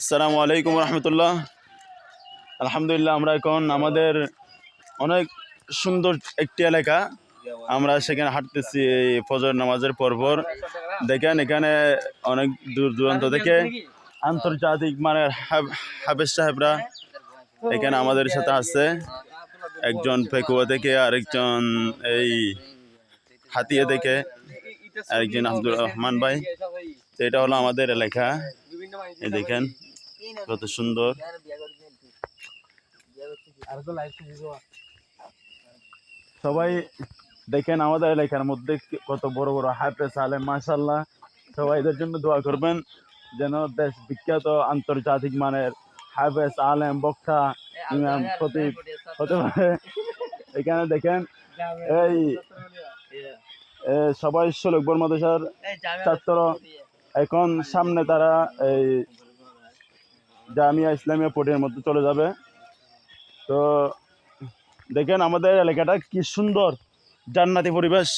আসসালামু আলাইকুম রহমতুল্লাহ। আলহামদুলিল্লাহ আমরা এখন আমাদের অনেক সুন্দর একটি এলাকা। আমরা সেখানে হাঁটতেছি এই ফজর নামাজের পরপর। দেখেন এখানে অনেক দূর দূরান্ত থেকে আন্তর্জাতিক মানে হাফেজ সাহেবরা এখানে আমাদের সাথে আছে। একজন পেকুয়া থেকে আরেকজন এই হাতিয়া থেকে আরেকজন আব্দুর রহমান ভাই। এটা হলো আমাদের এলাকা। এই দেখেন কত সুন্দর সবাই দেখেন আমাদের এলাকার মধ্যে কত বড় বড় হাফেজ আলেম মাসাল্লাহ সবাই এদের জন্য দোয়া করবেন যেন দেশ বিখ্যাত আন্তর্জাতিক মানের হাফেজ আলেম বক্তা ইমাম খতিব হতে পারে এখানে দেখেন এই সবাই ষোলকবর মাদ্রাসার ছাত্র এখন সামনে তারা এই জামিয়া ইসলামিয়া পোর্টের মধ্যে চলে যাবে। তো দেখেন আমাদের এলাকাটা কি সুন্দর জান্নাতি পরিবেশ।